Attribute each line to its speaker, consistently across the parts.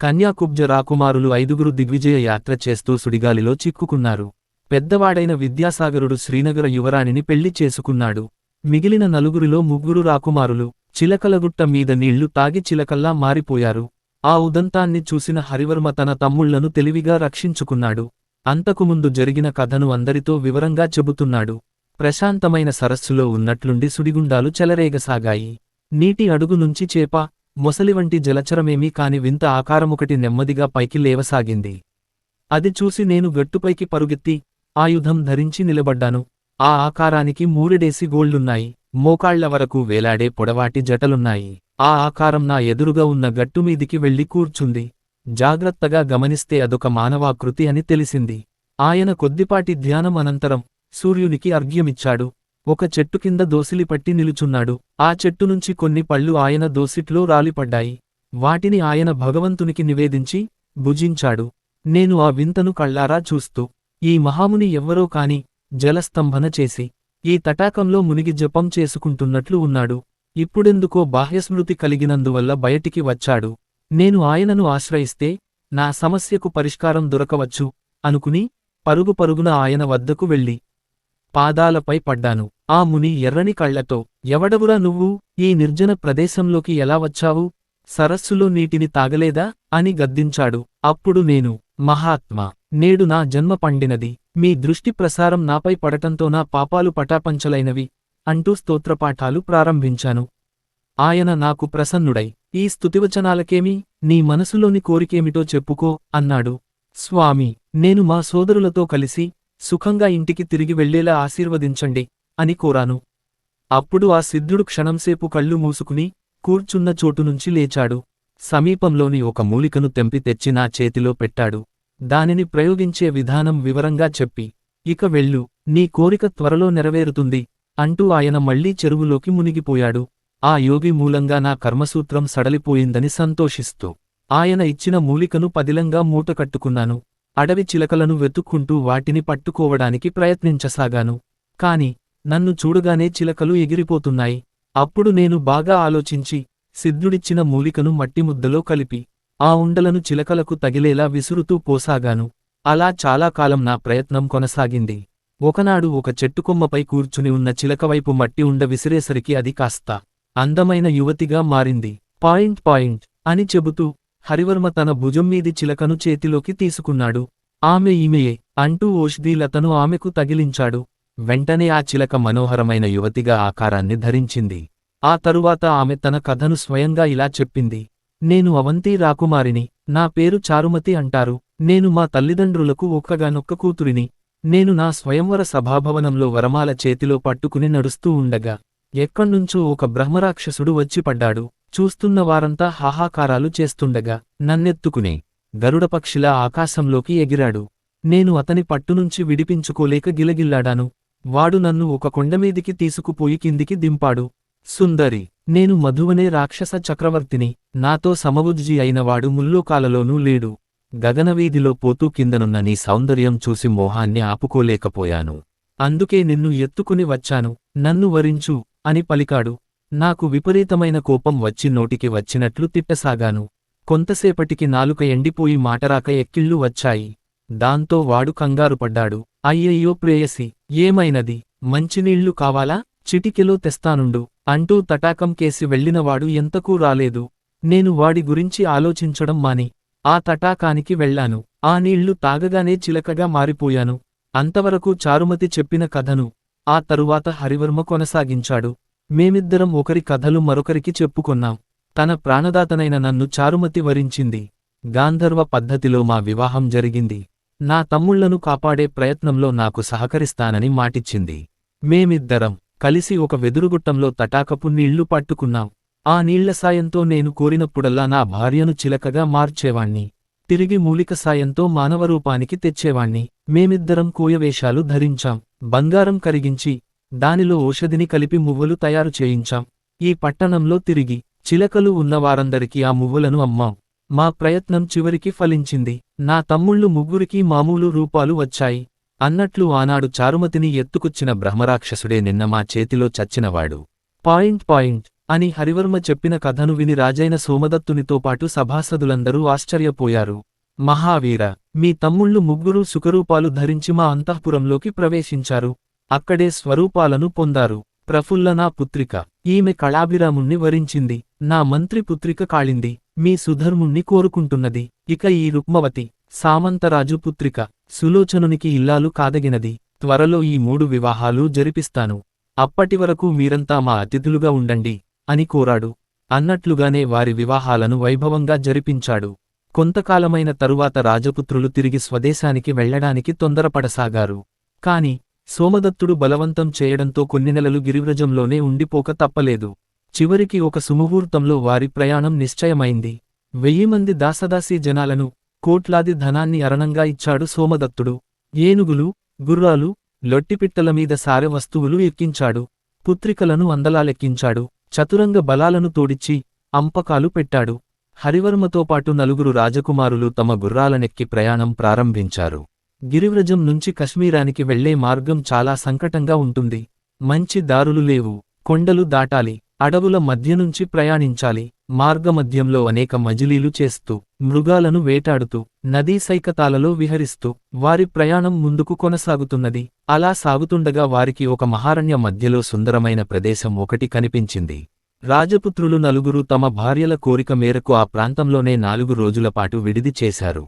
Speaker 1: కన్యాకుబ్జ రాకుమారులు ఐదుగురు దిగ్విజయ యాత్ర చేస్తూ సుడిగాలిలో చిక్కుకున్నారు. పెద్దవాడైన విద్యాసాగరుడు శ్రీనగర యువరాణిని పెళ్ళి చేసుకున్నాడు. మిగిలిన నలుగురిలో ముగ్గురు రాకుమారులు చిలకలగుట్ట మీద నీళ్ళు తాగి చిలకల్లా మారిపోయారు. ఆ ఉదంతాన్ని చూసిన హరివర్మ తన తమ్ముళ్ళను తెలివిగా రక్షించుకున్నాడు. అంతకుముందు జరిగిన కథను అందరితో వివరంగా చెబుతున్నాడు. ప్రశాంతమైన సరస్సులో ఉన్నట్లుండి సుడిగుండాలు చెలరేగసాగాయి. నీటి అడుగు నుంచి చేప మొసలివంటి జలచరమేమీ కాని వింత ఆకారమొకటి నెమ్మదిగా పైకి లేవసాగింది. అది చూసి నేను గట్టుపైకి పరుగెత్తి ఆయుధం ధరించి నిలబడ్డాను. ఆ ఆకారానికి మూరెడేసి గోళ్ళున్నాయి మోకాళ్ళ వరకు వేలాడే పొడవాటి జటలున్నాయి. ఆ ఆకారం నా ఎదురుగా ఉన్న గట్టుమీదికి వెళ్ళి కూర్చుంది. జాగ్రత్తగా గమనిస్తే అదొక మానవాకృతి అని తెలిసింది. ఆయన కొద్దిపాటి ధ్యానం అనంతరం సూర్యునికి అర్ఘ్యమిచ్చాడు. ఒక చెట్టు కింద దోసిలిపట్టి నిలుచున్నాడు. ఆ చెట్టు నుంచి కొన్ని పళ్ళు ఆయన దోసిట్లో రాలిపడ్డాయి. వాటిని ఆయన భగవంతునికి నివేదించి భుజించాడు. నేను ఆ వింతను కళ్ళారా చూస్తూ ఈ మహాముని ఎవ్వరో కాని జలస్తంభన చేసి ఈ తటాకంలో మునిగి జపం చేసుకుంటున్నట్లు ఉన్నాడు. ఇప్పుడెందుకో బాహ్యస్మృతి కలిగినందువల్ల బయటికి వచ్చాడు. నేను ఆయనను ఆశ్రయిస్తే నా సమస్యకు పరిష్కారం దొరకవచ్చు అనుకుని పరుగు పరుగున ఆయన వద్దకు వెళ్ళి పాదాలపై పడ్డాను. ఆ ముని ఎర్రని కళ్ళతో ఎవడవురా నువ్వు? ఈ నిర్జన ప్రదేశంలోకి ఎలా వచ్చావు? సరస్సులో నీటిని తాగలేదా? అని గద్దించాడు. అప్పుడు నేను మహాత్మా నేడు నా జన్మ పండినది. మీ దృష్టి ప్రసారం నాపై పడటంతో నా పాపాలు పటాపంచలైనవి అంటూ స్తోత్రపాఠాలు ప్రారంభించాను. ఆయన నాకు ప్రసన్నుడై ఈ స్తుతివచనాలకేమి నీ మనసులోని కోరికేమిటో చెప్పుకో అన్నాడు. స్వామి నేను మా సోదరులతో కలిసి సుఖంగా ఇంటికి తిరిగి వెళ్ళేలా ఆశీర్వదించండి. అని కోరాను. అప్పుడు ఆ సిద్ధుడు క్షణంసేపు కళ్ళు మూసుకుని కూర్చున్న చోటునుంచి లేచాడు. సమీపంలోని ఒక మూలికను తెంపి తెచ్చి నా చేతిలో పెట్టాడు. దానిని ప్రయోగించే విధానం వివరంగా చెప్పి ఇక వెళ్ళు నీ కోరిక త్వరలో నెరవేరుతుంది అంటూ ఆయన మళ్ళీ చెరువులోకి మునిగిపోయాడు. ఆ యోగి మూలంగా నా కర్మసూత్రం సడలిపోయిందని సంతోషిస్తూ ఆయన ఇచ్చిన మూలికను పదిలంగా మూటకట్టుకున్నాను అడవి చిలకలను వెతుక్కుంటూ వాటిని పట్టుకోవడానికి ప్రయత్నించసాగాను. కాని నన్ను చూడగానే చిలకలు ఎగిరిపోతున్నాయి. అప్పుడు నేను బాగా ఆలోచించి సిద్ధుడిచ్చిన మూలికను మట్టి ముద్దలో కలిపి ఆ ఉండలను చిలకలకు తగిలేలా విసురుతూ పోసాగాను. అలా చాలా కాలం నా ప్రయత్నం కొనసాగింది. ఒకనాడు ఒక చెట్టుకొమ్మపై కూర్చుని ఉన్న చిలకవైపు మట్టి ఉండ విసిరేసరికి అది కాస్త అందమైన యువతిగా మారింది. పాయింట్ పాయింట్ అని చెబుతూ హరివర్మ తన భుజం మీది చిలకను చేతిలోకి తీసుకున్నాడు. ఆమె ఈమెయే అంటూ ఓష్దీలతను ఆమెకు తగిలించాడు. వెంటనే ఆ చిలక మనోహరమైన యువతిగా ఆకారాన్ని ధరించింది. ఆ తరువాత ఆమె తన కథను స్వయంగా ఇలా చెప్పింది. నేను అవంతి రాకుమారిని నా పేరు చారుమతి అంటారు. నేను మా తల్లిదండ్రులకు ఒక్కగానొక్క కూతురిని. నేను నా స్వయంవర సభాభవనంలో వరమాల చేతిలో పట్టుకుని నడుస్తూ ఉండగా ఎక్కడ్నుంచో ఒక బ్రహ్మరాక్షసుడు వచ్చిపడ్డాడు చూస్తున్న వారంతా హాహాకారాలు చేస్తుండగా నన్నెత్తుకునే గరుడపక్షిలా ఆకాశంలోకి ఎగిరాడు. నేను అతని పట్టునుంచి విడిపించుకోలేక గిలగిల్లాడాను. వాడు నన్ను ఒక కొండమీదికి తీసుకుపోయి కిందికి దింపాడు. సుందరి నేను మధువనే రాక్షస చక్రవర్తిని నాతో సమబుజ్జి అయినవాడు ముల్లోకాలలోనూ లేడు. గగనవీధిలో పోతూ కిందనున్న నీ సౌందర్యం చూసి మోహాన్ని ఆపుకోలేకపోయాను. అందుకే నిన్ను ఎత్తుకుని వచ్చాను. నన్ను వరించు అని పలికాడు. నాకు విపరీతమైన కోపం వచ్చి నోటికి వచ్చినట్లు తిట్టసాగాను. కొంతసేపటికి నాలుక ఎండిపోయి మాటరాక ఎక్కిళ్ళు వచ్చాయి. దాంతో వాడు కంగారుపడ్డాడు. అయ్యయ్యో ప్రేయసి ఏమైనది? మంచినీళ్ళు కావాలా? చిటికెలో తెస్తానుండు. అంటూ తటాకం కేసి వెళ్ళినవాడు ఎంతకూ రాలేదు. నేను వాడి గురించి ఆలోచించడం మాని. ఆ తటాకానికి వెళ్ళాను. ఆ నీళ్ళు తాగగానే చిలకగా మారిపోయాను. అంతవరకు చారుమతి చెప్పిన కథను ఆ తరువాత హరివర్మ కొనసాగించాడు. మేమిద్దరం ఒకరి కథలు మరొకరికి చెప్పుకొన్నాం. తన ప్రాణదాతనైన నన్ను చారుమతి వరించింది. గాంధర్వ పద్ధతిలో మా వివాహం జరిగింది. నా తమ్ముళ్ళను కాపాడే ప్రయత్నంలో నాకు సహకరిస్తానని మాటిచ్చింది. మేమిద్దరం కలిసి ఒక వెదురుగుట్టంలో తటాకపు నీళ్ళు పట్టుకున్నాం. ఆ నీళ్ళ సాయంతో నేను కోరినప్పుడల్లా నా భార్యను చిలకగా మార్చేవాణ్ణి. తిరిగి మూలిక సాయంతో మానవరూపానికి తెచ్చేవాణ్ణి. మేమిద్దరం కోయవేషాలు ధరించాం. బంగారం కరిగించి దానిలో ఔషధిని కలిపి మువ్వలు తయారు చేయించాం. ఈ పట్టణంలో తిరిగి చిలకలు ఉన్నవారందరికీ ఆ మువ్వలను అమ్మాం. మా ప్రయత్నం చివరికి ఫలించింది. నా తమ్ముళ్ళు ముగ్గురికి మామూలు రూపాలు వచ్చాయి. అన్నట్లు ఆనాడు చారుమతిని ఎత్తుకొచ్చిన బ్రహ్మరాక్షసుడే నిన్న మా చేతిలో చచ్చినవాడు. పాయింట్ పాయింట్ అని హరివర్మ చెప్పిన కథను విని రాజైన సోమదత్తునితో పాటు సభాసదులందరూ ఆశ్చర్యపోయారు. మహావీర మీ తమ్ముళ్ళు ముగ్గురు సుఖరూపాలు ధరించి మా అంతఃపురంలోకి ప్రవేశించారు. అక్కడే స్వరూపాలను పొందారు. ప్రఫుల్ల నా పుత్రిక ఈమె కళాభిరాముణ్ణి వరించింది. నా మంత్రి పుత్రిక కాళింది. మీ సుధర్ముణ్ణి కోరుకుంటున్నది. ఇక ఈ రుక్మవతి సామంతరాజు పుత్రిక సులోచనునికి ఇల్లాలు కాదగినది. త్వరలో ఈ మూడు వివాహాలు జరిపిస్తాను. అప్పటివరకు మీరంతా మా అతిథులుగా ఉండండి అని కోరాడు. అన్నట్లుగానే వారి వివాహాలను వైభవంగా జరిపించాడు. కొంతకాలమైన తరువాత రాజపుత్రులు తిరిగి స్వదేశానికి వెళ్ళడానికి తొందరపడసాగారు. కాని సోమదత్తుడు బలవంతం చేయడంతో కొన్ని నెలలు గిరివ్రజంలోనే ఉండిపోక తప్పలేదు. చివరికి ఒక సుముహూర్తంలో వారి ప్రయాణం నిశ్చయమైంది. వెయ్యి మంది దాసదాసీ జనాలను కోట్లాది ధనాన్ని అరణంగా ఇచ్చాడు సోమదత్తుడు. ఏనుగులు గుర్రాలు లొట్టిపిట్టల మీద సారె వస్తువులు ఎక్కించాడు. పుత్రికలను అందలాలెక్కించాడు. చతురంగ బలాలను తోడిచ్చి అంపకాలు పెట్టాడు. హరివర్మతో పాటు నలుగురు రాజకుమారులు తమ గుర్రాలనెక్కి ప్రయాణం ప్రారంభించారు. గిరివ్రజం నుంచి కశ్మీరానికి వెళ్ళే మార్గం చాలా సంకటంగా ఉంటుంది. మంచి దారులు లేవు. కొండలు దాటాలి. అడవుల మధ్య నుంచి ప్రయాణించాలి. మార్గమధ్యంలో అనేక మజిలీలు చేస్తూ మృగాలను వేటాడుతూ నదీ సైకతాలలో విహరిస్తూ వారి ప్రయాణం ముందుకు కొనసాగుతున్నది. అలా సాగుతుండగా వారికి ఒక మహారణ్య మధ్యలో సుందరమైన ప్రదేశం ఒకటి కనిపించింది. రాజపుత్రులు నలుగురు తమ భార్యల కోరిక మేరకు ఆ ప్రాంతంలోనే నాలుగు రోజులపాటు విడిది చేశారు.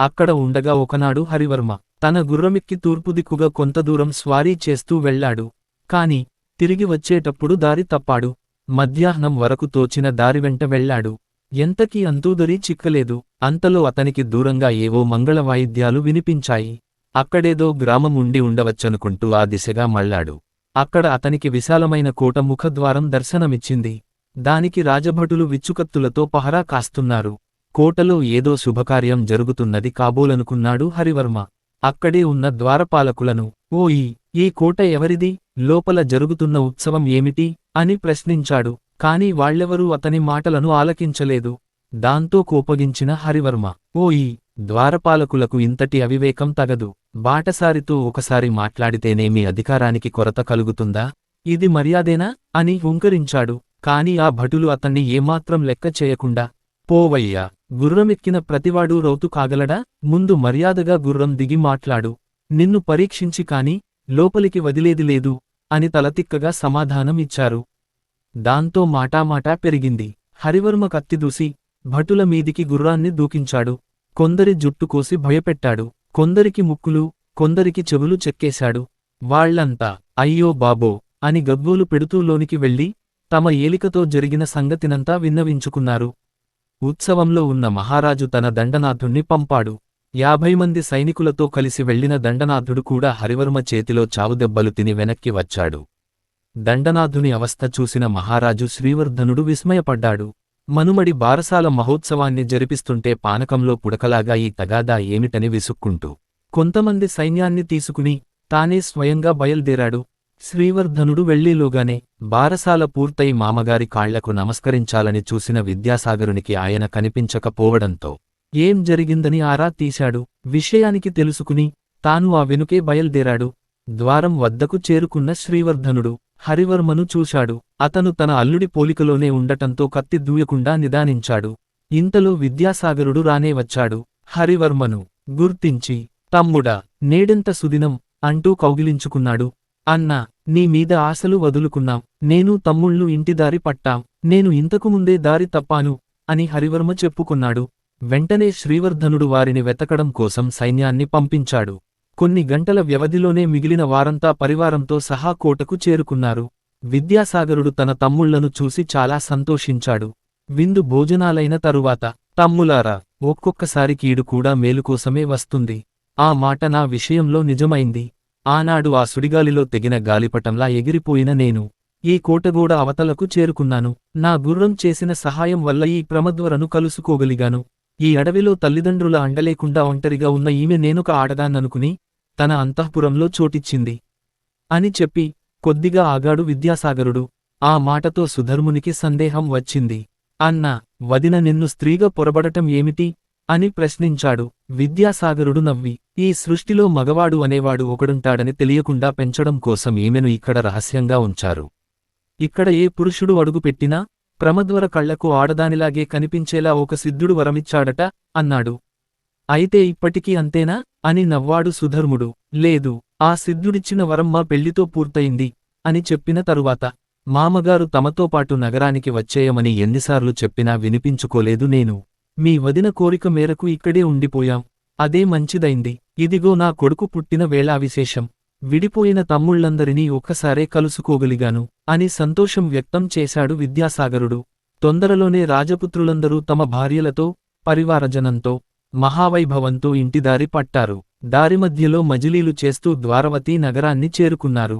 Speaker 1: అక్కడ ఉండగా ఒకనాడు హరివర్మ తన గుర్రమిక్కి తూర్పు దిక్కుగా కొంత దూరం స్వారీ చేస్తూ వెళ్ళాడు కాని తిరిగి వచ్చేటప్పుడు దారి తప్పాడు. మధ్యాహ్నం వరకు తోచిన దారి వెంట వెళ్ళాడు ఎంతకీ అంతూదరి చిక్కలేదు. అంతలో అతనికి దూరంగా ఏవో మంగళ వాయిద్యాలు వినిపించాయి. అక్కడేదో గ్రామం ఉండి ఉండవచ్చనుకుంటూ ఆ దిశగా మళ్ళాడు. అక్కడ అతనికి విశాలమైన కోట ముఖద్వారం దర్శనమిచ్చింది. దానికి రాజభటులు విచ్చుకత్తులతో పహరా కాస్తున్నారు. కోటలో ఏదో శుభకార్యం జరుగుతున్నది కాబోలనుకున్నాడు హరివర్మ. అక్కడే ఉన్న ద్వారపాలకులను ఓయి ఈ కోట ఎవరిది? లోపల జరుగుతున్న ఉత్సవం ఏమిటి? అని ప్రశ్నించాడు. కాని వాళ్ళెవరూ అతని మాటలను ఆలకించలేదు. దాంతో కోపగించిన హరివర్మ ఓయి ద్వారపాలకులకు ఇంతటి అవివేకం తగదు. బాటసారితో ఒకసారి మాట్లాడితేనేమి అధికారానికి కొరత కలుగుతుందా? ఇది మర్యాదేనా? అని హుంకరించాడు. కాని ఆ భటులు అతన్ని ఏమాత్రం లెక్క చేయకుండా పోవయ్యా గుర్రమెక్కిన ప్రతివాడూ రౌతు కాగలడా? ముందు మర్యాదగా గుర్రం దిగి మాట్లాడు. నిన్ను పరీక్షించి కాని లోపలికి వదిలేది లేదు అని తలతిక్కగా సమాధానం ఇచ్చారు. దాంతో మాటామాటా పెరిగింది. హరివర్మ కత్తిదూసి భటుల మీదికి గుర్రాన్ని దూకించాడు. కొందరి జుట్టు కోసి భయపెట్టాడు. కొందరికి ముక్కులు కొందరికి చెవులు చెక్కేశాడు. వాళ్ళంతా అయ్యో బాబో అని గగ్గోలు పెడుతూ లోనికి వెళ్ళి తమ ఏలికతో జరిగిన సంగతినంతా విన్నవించుకున్నారు. ఉత్సవంలో ఉన్న మహారాజు తన దండనాథుణ్ణి పంపాడు. యాభై మంది సైనికులతో కలిసి వెళ్ళిన దండనాథుడు కూడా హరివర్మ చేతిలో చావుదెబ్బలు తిని వెనక్కి వచ్చాడు. దండనాథుని అవస్థ చూసిన మహారాజు శ్రీవర్ధనుడు విస్మయపడ్డాడు. మనుమడి బారసాల మహోత్సవాన్ని జరిపిస్తుంటే పానకంలో పుడకలాగా ఈ తగాదా ఏమిటని విసుక్కుంటూ కొంతమంది సైన్యాన్ని తీసుకుని తానే స్వయంగా బయల్దేరాడు. శ్రీవర్ధనుడు వెళ్ళిలోగానే బారసాల పూర్తయి మామగారి కాళ్ళకు నమస్కరించాలని చూసిన విద్యాసాగరునికి ఆయన కనిపించకపోవడంతో ఏం జరిగిందని ఆరా తీశాడు? విషయానికి తెలుసుకుని తాను ఆ వెనుకే బయల్దేరాడు. ద్వారం వద్దకు చేరుకున్న శ్రీవర్ధనుడు హరివర్మను చూశాడు. అతను తన అల్లుడి పోలికలోనే ఉండటంతో కత్తి దూయకుండా నిదానించాడు. ఇంతలో విద్యాసాగరుడు రానే వచ్చాడు. హరివర్మను గుర్తించి తమ్ముడా నేడెంత సుదినం అంటూ కౌగిలించుకున్నాడు. అన్నా నీ మీద ఆశలు వదులుకున్నాం. నేను తమ్ముళ్ళు ఇంటిదారి పట్టాం. నేను ఇంతకుముందే దారి తప్పాను అని హరివర్మ చెప్పుకున్నాడు. వెంటనే శ్రీవర్ధనుడు వారిని వెతకడం కోసం సైన్యాన్ని పంపించాడు. కొన్ని గంటల వ్యవధిలోనే మిగిలిన వారంతా పరివారంతో సహా కోటకు చేరుకున్నారు. విద్యాసాగరుడు తన తమ్ముళ్ళను చూసి చాలా సంతోషించాడు. విందు భోజనాలైన తరువాత తమ్ములారా ఒక్కొక్కసారి కీడు కూడా మేలుకోసమే వస్తుంది. ఆ మాట నా విషయంలో నిజమైంది. ఆనాడు ఆ సుడిగాలిలో తెగిన గాలిపటంలా ఎగిరిపోయిన నేను ఈ కోటగూడ అవతలకు చేరుకున్నాను నా గుర్రం చేసిన సహాయం వల్ల ఈ ప్రమద్వరను కలుసుకోగలిగాను ఈ అడవిలో తల్లిదండ్రుల అండలేకుండా ఒంటరిగా ఉన్న ఈమె నేనొక ఆడదాన్ననుకుని తన అంతఃపురంలో చోటిచ్చింది. అని చెప్పి కొద్దిగా ఆగాడు విద్యాసాగరుడు ఆ మాటతో సుధర్మునికి సందేహం వచ్చింది. అన్నా వదిన నిన్ను స్త్రీగా పొరబడటం ఏమిటి? అని ప్రశ్నించాడు. విద్యాసాగరుడు నవ్వి ఈ సృష్టిలో మగవాడు అనేవాడు ఒకడుంటాడని తెలియకుండా పెంచడం కోసం ఈమెను ఇక్కడ రహస్యంగా ఉంచారు. ఇక్కడ ఏ పురుషుడు అడుగుపెట్టినా ప్రమద్వర కళ్ళకు ఆడదానిలాగే కనిపించేలా ఒక సిద్ధుడు వరమిచ్చాడట అన్నాడు. అయితే ఇప్పటికీ అంతేనా అని నవ్వాడు సుధర్ముడు. లేదు ఆ సిద్ధుడిచ్చిన వరం మా పెళ్ళితో పూర్తయింది అని చెప్పిన తరువాత మామగారు తమతో పాటు నగరానికి వచ్చేయమని ఎన్నిసార్లు చెప్పినా వినిపించుకోలేదు నేను. మీ వదిన కోరిక మేరకు ఇక్కడే ఉండిపోయాం. అదే మంచిదైంది. ఇదిగో నా కొడుకు పుట్టిన వేళా విశేషం విడిపోయిన తమ్ముళ్ళందరినీ ఒక్కసారే కలుసుకోగలిగాను అని సంతోషం వ్యక్తం చేశాడు విద్యాసాగరుడు. తొందరలోనే రాజపుత్రులందరూ తమ భార్యలతో పరివారజనంతో మహావైభవంతో ఇంటిదారి పట్టారు. దారి మధ్యలో మజిలీలు చేస్తూ ద్వారవతీ నగరాన్ని చేరుకున్నారు.